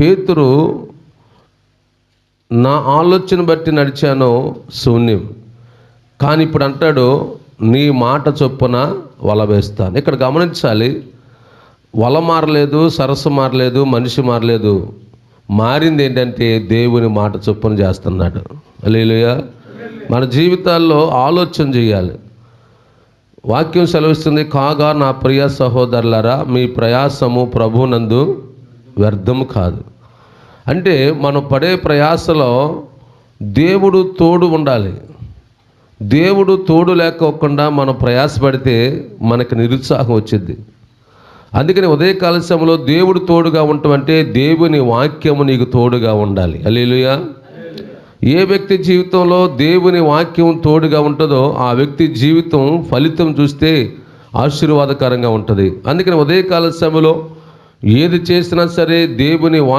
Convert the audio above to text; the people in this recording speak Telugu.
పేతురు నా ఆలోచన బట్టి నడిచాను శూన్యం. కానీ ఇప్పుడు అంటాడు నీ మాట చొప్పున వల వేస్తాను. ఇక్కడ గమనించాలి వల మారలేదు సరస్సు మారలేదు మనిషి మారలేదు. మారింది ఏంటంటే దేవుని మాట చొప్పున చేస్తున్నాడు. లేలుయా మన జీవితాల్లో ఆలోచన చేయాలి. వాక్యం సెలవిస్తుంది కాగా నా ప్రియ సహోదరులారా మీ ప్రయాసము ప్రభునందు వ్యర్థము కాదు. అంటే మనం పడే ప్రయాసలో దేవుడు తోడు ఉండాలి. దేవుడు తోడు లేకోకుండా మనం ప్రయాసపడితే మనకి నిరుత్సాహం వచ్చింది అందుకని ఉదయకాల సమయంలో దేవుడు తోడుగా ఉండటం దేవుని వాక్యము నీకు తోడుగా ఉండాలి. అల్లేలుయా ఏ వ్యక్తి జీవితంలో దేవుని వాక్యం తోడుగా ఉంటుందో ఆ వ్యక్తి జీవితం ఫలితం చూస్తే ఆశీర్వాదకరంగా ఉంటుంది. అందుకని ఉదయకాల సమయంలో ఏది చేసినా సరే దేవుని వా